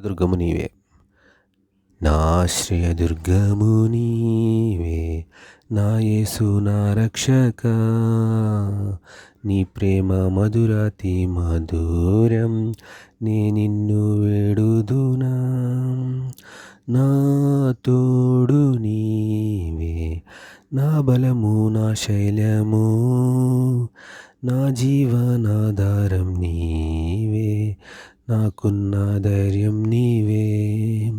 దుర్గము నీవే నాశ్రయ దుర్గము నీవే నా యేసు నా రక్షక. నీ ప్రేమ మధురాతి మధురం నే నిన్ను వేడుదునా. నా తోడు నీవే నా బలము నా శైలము నా జీవనాధారం నీ నాకున్న ధైర్యం నీవే.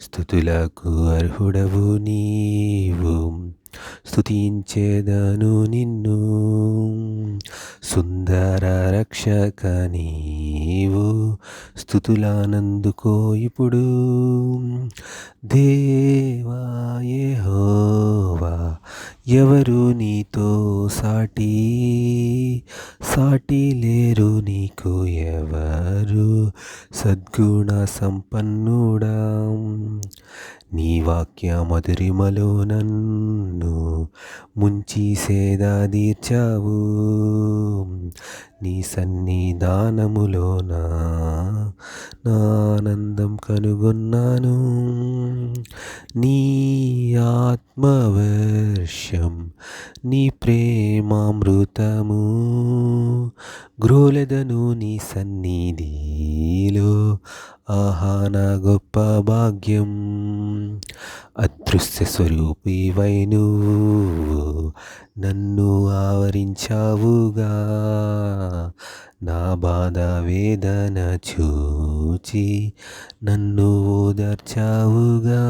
స్థుతులకు అర్హుడవు నీవు. స్థుతించేదను నిన్ను. సుందర రక్షక నీవు. స్థుతులానందుకో ఇప్పుడు. దేవాయే హోవా ఎవరు నీతో సాటి? సాటి లేరు నీకు ఎవరు? సద్గుణ సంపన్నుడా? నీ వాక్య మధురిమలో నన్ను ముంచి సేదా తీర్చావు? నీ సన్నిధానములోన? నా ఆనందం కనుగొన్నాను. నీ ఆత్మవర్ష నీ ప్రేమామృతము. గ్రోలెదను నీ సన్నిధిలో ఆహా నా గొప్ప భాగ్యం. అదృశ్య స్వరూపివై నువ్వు నన్ను ఆవరించావుగా. నా బాధ వేదన చూచి నన్ను ఓదార్చావుగా.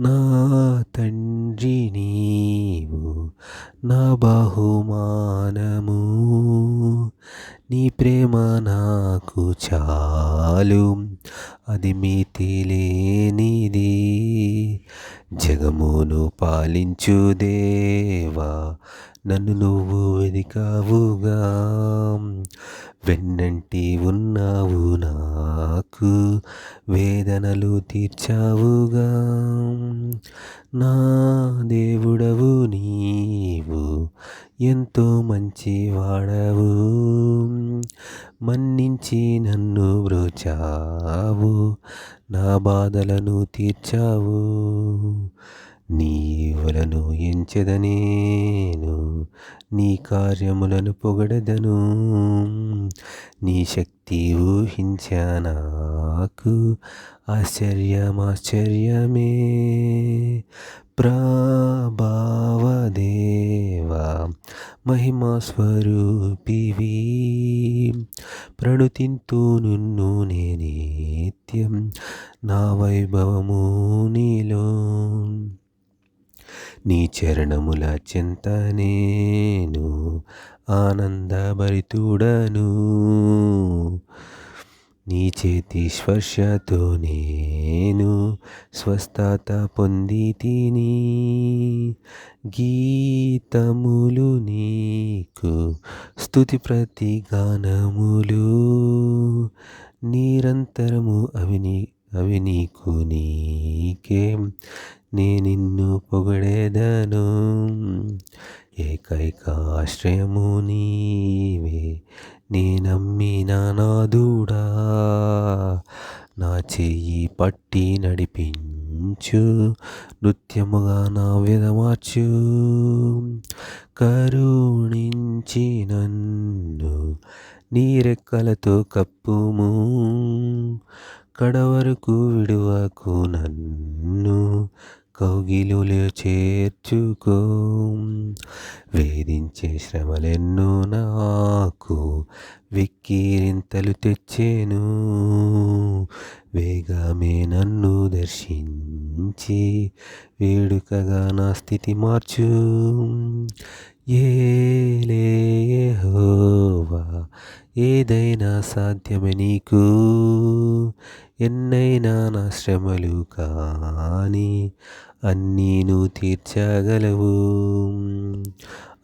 నా తండ్రి నీవు నా బహుమానము. నీ ప్రేమ నాకు చాలు అది మితి లేనిది జగమును పాలించు దేవా నన్ను నువ్వు వెదికావుగా. వెన్నంటి ఉన్నావు నాకు. వేదనలు తీర్చావుగా. నా దేవుడవు నీవు. ఎంతో మంచి వాడవు. మన్నించి నన్ను బ్రోచావు. నా బాధలను తీర్చావు. నీవులను ఎంచెదనేను నీ కార్యములను పొగడదను. నీ శక్తి ఊహించా నాకు ఆశ్చర్యమాశ్చర్యమే. ప్రభావదేవా మహిమా స్వరూపివి ప్రణుతింతూ నున్ను నేనే నిత్యం నా వైభవము నీలో. నీ చరణముల చింత నేను ఆనందభరితుడను. నీ చేతి స్పర్శతో నేను స్వస్థత పొంది తిని గీతములు నీకు స్థుతి ప్రతి గానములు. నిరంతరము అవి నీ అవి నీకు నీకే. నే నిన్ను పొగడేదను. ఏకైక ఆశ్రయము నీవే. నే నానాదుడా నా చెయ్యి పట్టి నడిపించు. నృత్యముగా నా విధమార్చు కరుణించి నన్ను నీ రెక్కలతో ఎక్కడ వరకు విడువకు నన్ను? కౌగిలులో చేర్చుకో. వేధించే శ్రమలెన్నో నాకు. వెక్కిరింతలు తెచ్చేను. వేగమే నన్ను దర్శించి వేడుకగా నా స్థితి మార్చు. ఏలేహోవా ఏదైనా సాధ్యమే నీకు. ఎన్నైనా నా శ్రమలు కానీ అన్నీ నువ్వు తీర్చగలవు.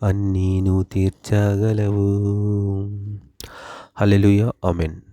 అన్నీ నువ్వు తీర్చగలవు. హల్లెలూయా. అమెన్